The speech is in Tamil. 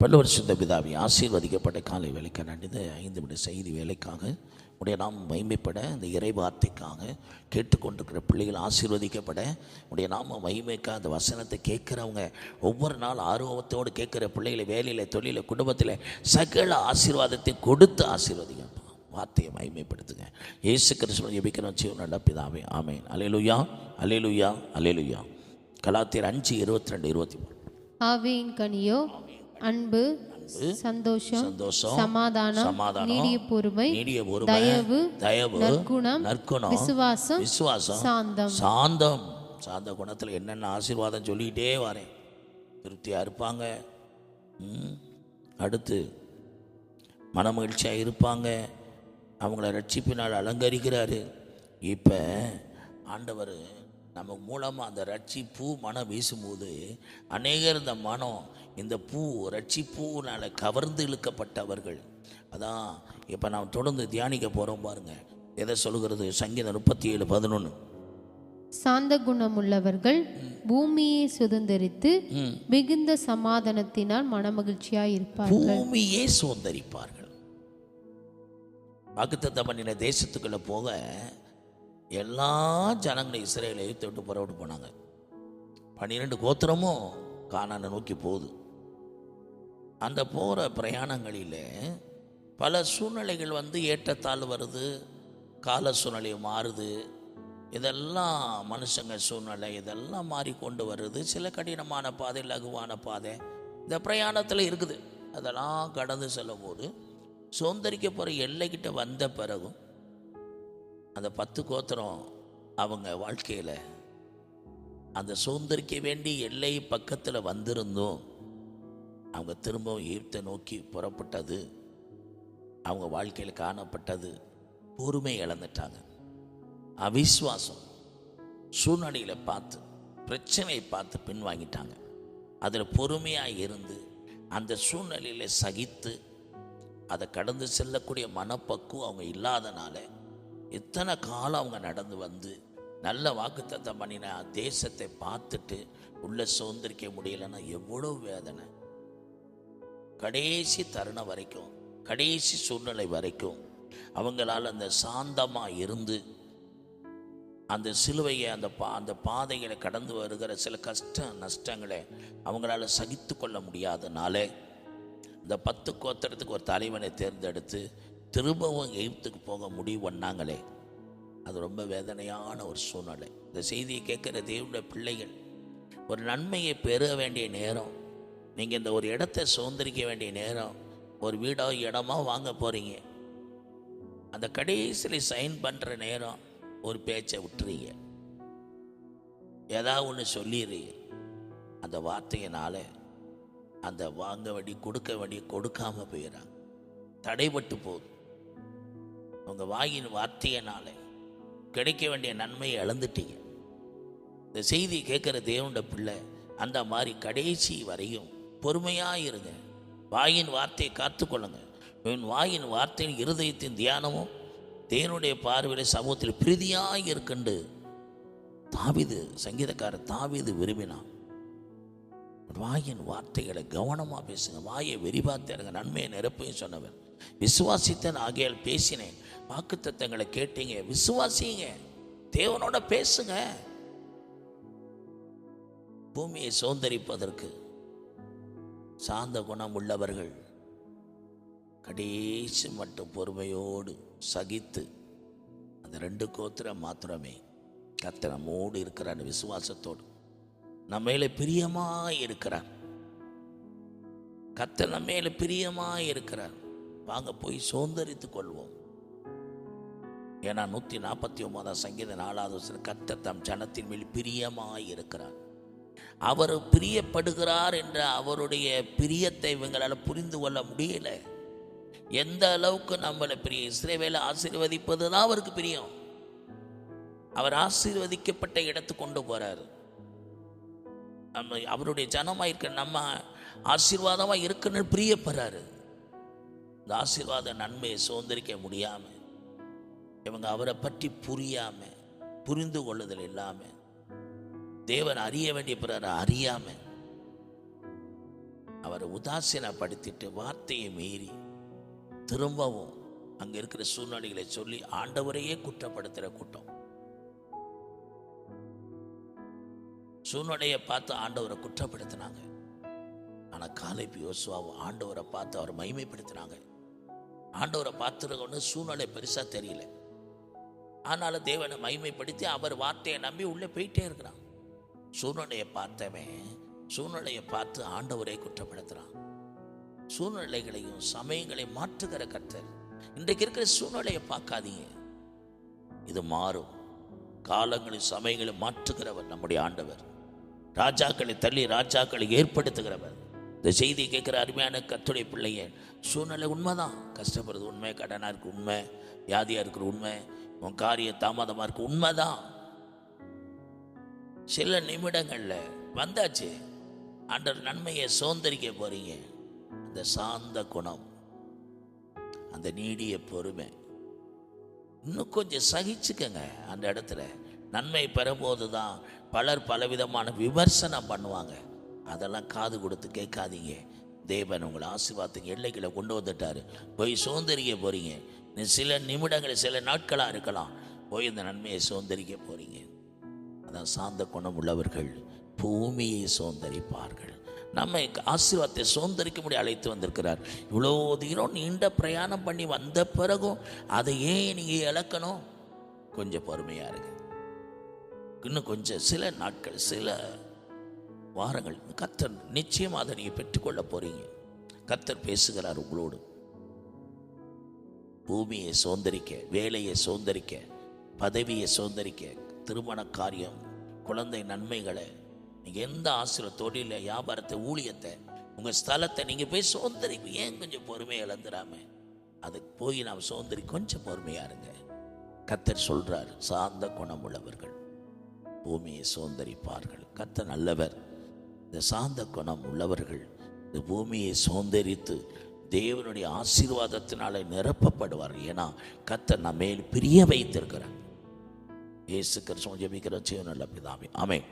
பல்லவர் சிந்த பிதாவி ஆசீர்வதிக்கப்பட்ட காலை வேலைக்கு நடந்து ஐந்து மணி செய்தி வேலைக்காக உடைய நாம் மகிமைப்பட இந்த இறை வார்த்தைக்காக கேட்டுக்கொண்டிருக்கிற பிள்ளைகள் ஆசீர்வதிக்கப்பட உடைய நாம மகிமைக்காக அந்த வசனத்தை கேட்குறவங்க ஒவ்வொரு நாள் ஆர்வத்தோடு கேட்குற பிள்ளைகளை வேலையில் தொழில குடும்பத்தில் சகல ஆசீர்வாதத்தை கொடுத்து ஆசீர்வதிங்க வார்த்தையை மகிமைப்படுத்துங்க. இயேசு கிறிஸ்துவன் ஜெபிக்கிறோம். ஜீவன் நல்ல பிதாவே ஆமேன். அலேலுயா அலையலுயா அலையலுயா கலாத்தியர் அஞ்சு இருபத்தி ரெண்டு இருபத்தி மூணு. ஆவியின் கனியோ அன்பு சந்தோஷம் சந்தோஷம் சமாதானம் சமாதானம், நீடிய பொறுமை நீடிய பொறுமை, தயவு தயவு, நற்குணம் நற்குணம், விசுவாசம் விசுவாசம் சாந்தம். சாந்தம். சாந்த குணத்தில் என்னென்ன ஆசீர்வாதம் சொல்லிக்கிட்டே வரேன். திருப்தியாக இருப்பாங்க. அடுத்து மனமகிழ்ச்சியாக இருப்பாங்க. அவங்கள ரட்சிப்பினால் அலங்கரிக்கிறாரு. இப்போ ஆண்டவர் நம்ம மூலமாக அந்த ரட்சி பூ மனம் வீசும்போது அநேகர் இந்த மனம் இந்த பூ ரட்சி பூனால் கவர்ந்து இழுக்கப்பட்டவர்கள். அதான் இப்போ நாம் தொடர்ந்து தியானிக்க போகிறோம் பாருங்க. எதை சொல்கிறது சங்கீதம் முப்பத்தி ஏழு பதினொன்று சாந்த குணமுள்ளவர்கள் பூமியை சுதந்தரித்து. மிகுந்த சமாதானத்தினால் மனமகிழ்ச்சியாய் இருப்பார்கள். பூமியே சுதந்தரிப்பார்கள். வாக்குத்தத்தம் பண்ணின தேசத்துக்குள்ள போக எல்லா ஜனங்களும் இஸ்ரேலை எழுத்து விட்டு புறப்பட்டு போனாங்க. பன்னிரெண்டு கோத்திரமும் கானானை நோக்கி போகுது. அந்த போகிற பிரயாணங்களில் பல சூழ்நிலைகள் வந்து ஏற்றத்தாழ் வருது கால சூழ்நிலை மாறுது. இதெல்லாம் மனுஷங்க சூழ்நிலை இதெல்லாம் மாறிக்கொண்டு வருது. சில கடினமான பாதை லகுவான பாதை இந்த பிரயாணத்தில் இருக்குது. அதெல்லாம் கடந்து செல்லும் போது சுதந்திரிக்க போகிற எல்லைக்கிட்ட வந்த பிறகும் அந்த பத்து கோத்திரம் அவங்க வாழ்க்கையில் அந்த சுதந்திரிக்க வேண்டி எல்லை பக்கத்தில் வந்திருந்தும் அவங்க திரும்பவும் ஈர்த்தை நோக்கி புறப்பட்டது. அவங்க வாழ்க்கையில் காணப்பட்டது. பொறுமை இழந்துட்டாங்க. அவிஸ்வாசம் சூழ்நிலையில் பார்த்து பிரச்சனையை பார்த்து பின்வாங்கிட்டாங்க. அதில் பொறுமையாக இருந்து அந்த சூழ்நிலையில் சகித்து அதை கடந்து செல்லக்கூடிய மனப்பக்குவம் அவங்க இல்லாதனால இத்தனை காலம் அவங்க நடந்து வந்து நல்ல வாக்குத்தத்தம் பண்ணின தேசத்தை பார்த்துட்டு உள்ள சுதந்திரிக்க முடியலன்னா எவ்வளோ வேதனை. கடைசி தருணம் வரைக்கும் கடைசி சூழ்நிலை வரைக்கும் அவங்களால் அந்த சாந்தமாக இருந்து அந்த சிலுவையை அந்த பா அந்த பாதைகளை கடந்து வருகிற சில கஷ்ட நஷ்டங்களை அவங்களால சகித்து கொள்ள முடியாதனாலே இந்த பத்து கோத்திரத்துக்கு ஒரு தலைவனை தேர்ந்தெடுத்து திரும்பவும் எகிப்துக்கு போக முடிவு பண்ணாங்களே. அது ரொம்ப வேதனையான ஒரு சூழ்நிலை. இந்த செய்தியை கேட்குற தேவனுடைய பிள்ளைகள் ஒரு நன்மையை பெற வேண்டிய நேரம் நீங்கள் இந்த ஒரு இடத்தை சுதந்திரிக்க வேண்டிய நேரம் ஒரு வீடோ இடமோ வாங்க போகிறீங்க அந்த கடைசியில் சைன் பண்ணுற நேரம் ஒரு பேச்சை விட்டுறீங்க. ஏதாவது ஒன்று சொல்லிடுறீங்க. அந்த வார்த்தையினால் அந்த வாங்க வேண்டிய கொடுக்க வேண்டிய கொடுக்காமல் போயிடறாங்க. தடைபட்டு போகுது. உங்கள் வாயின் வார்த்தையினால கிடைக்க வேண்டிய நன்மையை இழந்துட்டீங்க. இந்த செய்தி கேட்குற தேவண்ட பிள்ளை அந்த மாதிரி கடைசி வரையும் பொறுமையாக இருங்க. வாயின் வார்த்தையை காத்துக்கொள்ளுங்க. உன் வாயின் வார்த்தையின் இருதயத்தின் தியானமும் தேவனுடைய பார்வையில் சமூகத்தில் பிரீதியாக இருக்குண்டு. தாவிது சங்கீதக்காரர் தாவிது விரும்பினான். வாயின் வார்த்தைகளை கவனமாக பேசுங்க. வாயை வெறிபார்த்து நன்மையை நிரப்பையும் சொன்னவர் விசுவாசித்தன். ஆகையால் பேசினேன். வாக்குத்தத்தங்களை கேட்டீங்க. விசுவாசிங்க. தேவனோட பேசுங்க. பூமியை சுதந்திரிப்பதற்கு சாந்த குணம் உள்ளவர்கள் கடைசி மட்டும் பொறுமையோடு சகித்து அந்த ரெண்டு கோத்திரம் மாத்திரமே கத்தனமோடு நம்மோடு விசுவாசத்தோடு நம்ம மேல பிரியமாய் இருக்கிறார். கத்தனை நம்ம மேல பிரியமாய் இருக்கிறார். வாங்க போய் சுதந்திரித்துக் கொள்வோம். ஏன்னா நூற்றி நாற்பத்தி ஒன்பதாம் சங்கீத நாலாவது வருஷம் தம் ஜனத்தின் மேல் பிரியமாய் இருக்கிறார். அவர் பிரியப்படுகிறார் என்ற அவருடைய பிரியத்தை இவங்களால் புரிந்து கொள்ள முடியல. எந்த அளவுக்கு நம்மளை பிரிய இஸ்ரேவேலை ஆசீர்வதிப்பது தான் அவருக்கு பிரியம். அவர் ஆசீர்வதிக்கப்பட்ட இடத்து கொண்டு போறாரு. நம்ம அவருடைய ஜனமாக இருக்க நம்ம ஆசீர்வாதமாக இருக்கணும்னு பிரியப்படுறாரு. இந்த ஆசீர்வாத நன்மையை சுதந்திரிக்க முடியாமல் இவங்க அவரை பற்றி புரியாமல் புரிந்து கொள்ளுதல் இல்லாமல் தேவன் அறிய வேண்டிய பிறரை அறியாமல் அவரை உதாசீனப்படுத்திட்டு வார்த்தையை மீறி திரும்பவும் அங்கே இருக்கிற சூழ்நிலைகளை சொல்லி ஆண்டவரையே குற்றப்படுத்துகிற கூட்டம். சூழ்நிலையை பார்த்து ஆண்டவரை குற்றப்படுத்தினாங்க. ஆனால் காலைப்பு யோசுவாவும் ஆண்டவரை பார்த்து அவர் மகிமைப்படுத்தினாங்க. ஆண்டவரை பார்த்துருக்கோன்னு சூழ்நிலை பெருசாக தெரியல. ஆனாலும் தேவனை மகிமைப்படுத்தி அவர் வார்த்தையை நம்பி உள்ளே போயிட்டே இருக்கிறான். சூழ்நிலையை பார்த்தவன் சூழ்நிலையை பார்த்து ஆண்டவரை குற்றப்படுத்துகிறான் சூழ்நிலைகளையும் சமயங்களையும் மாற்றுகிற கர்த்தர். இன்றைக்கு இருக்கிற சூழ்நிலையை பார்க்காதீங்க. இது மாறும். காலங்களில் சமயங்களை மாற்றுகிறவர் நம்முடைய ஆண்டவர். ராஜாக்களை தள்ளி ராஜாக்களை ஏற்படுத்துகிறவர். இந்த செய்தி கேட்குற அருமையான கத்துடைய பிள்ளைய சூழ்நிலை உண்மைதான். கஷ்டப்படுறது உண்மை கடனாக இருக்குது உண்மை வியாதியாக இருக்கிற உண்மை உன் காரிய தாமதமாக இருக்கு உண்மைதான். சில நிமிடங்களில் வந்தாச்சு. அண்டர் நன்மையை சோந்தரிக்க போகிறீங்க அந்த சாந்த குணம் அந்த நீடிய பொறுமை. இன்னும் கொஞ்சம் சகிச்சுக்கங்க அந்த இடத்துல. நன்மை பெறும்போது தான் பலர் பலவிதமான விமர்சனம் பண்ணுவாங்க. அதெல்லாம் காது கொடுத்து கேட்காதீங்க. தேவன் உங்களை ஆசீர்வாதத்துக்கு எல்லைகளை கொண்டு வந்துட்டாரு. போய் சுதந்திரிக்க போறீங்க. நீ சில நிமிடங்கள் சில நாட்களாக இருக்கலாம். போய் இந்த நன்மையை சுதந்திரிக்க போறீங்க. அதான் சாந்த குணம் உள்ளவர்கள் பூமியை சோந்தரிப்பார்கள் நம்மை ஆசீர்வாதத்தை சோந்தரிக்க முடிய அழைத்து வந்திருக்கிறார். இவ்வளோ தூரம் நீண்ட பிரயாணம் பண்ணி வந்த பிறகும் அதை ஏன் நீங்கள் இழக்கணும். கொஞ்சம் பொறுமையாக இருங்க. இன்னும் கொஞ்சம் சில நாட்கள் சில வாரங்கள். கத்தர் நிச்சயம் அதை நீங்கள் பெற்றுக்கொள்ள போறீங்க. கத்தர் பேசுகிறார் உங்களோடு. பூமியை சோந்தரிக்க வேலையை சோந்தரிக்க பதவியை சோந்தரிக்க திருமண காரியம் குழந்தை நன்மைகளை நீங்கள் எந்த ஆசிரியர் தொழில வியாபாரத்தை ஊழியத்தை உங்கள் ஸ்தலத்தை நீங்கள் போய் சோந்தரிப்பு ஏன் கொஞ்சம் பொறுமையை இழந்துடாம அதுக்கு போய் நாம் சோந்தரி கொஞ்சம் பொறுமையா இருங்க. கத்தர் சொல்கிறார் சார்ந்த குணம் உள்ளவர்கள் பூமியை சோந்தரிப்பார்கள் கத்தர் நல்லவர். இந்த சாந்த குணம் உள்ளவர்கள் இந்த பூமியை சோந்தரித்து தேவனுடைய ஆசீர்வாதத்தினால நிரப்பப்படுவார் ஏன்னா கத்தர் நம்ம மேல் பிரிய வைத்திருக்கிறார். இயேசு கிருஷ்ணன் ஜெபிக்கிற ஜீவனில் அமை ஆமென்.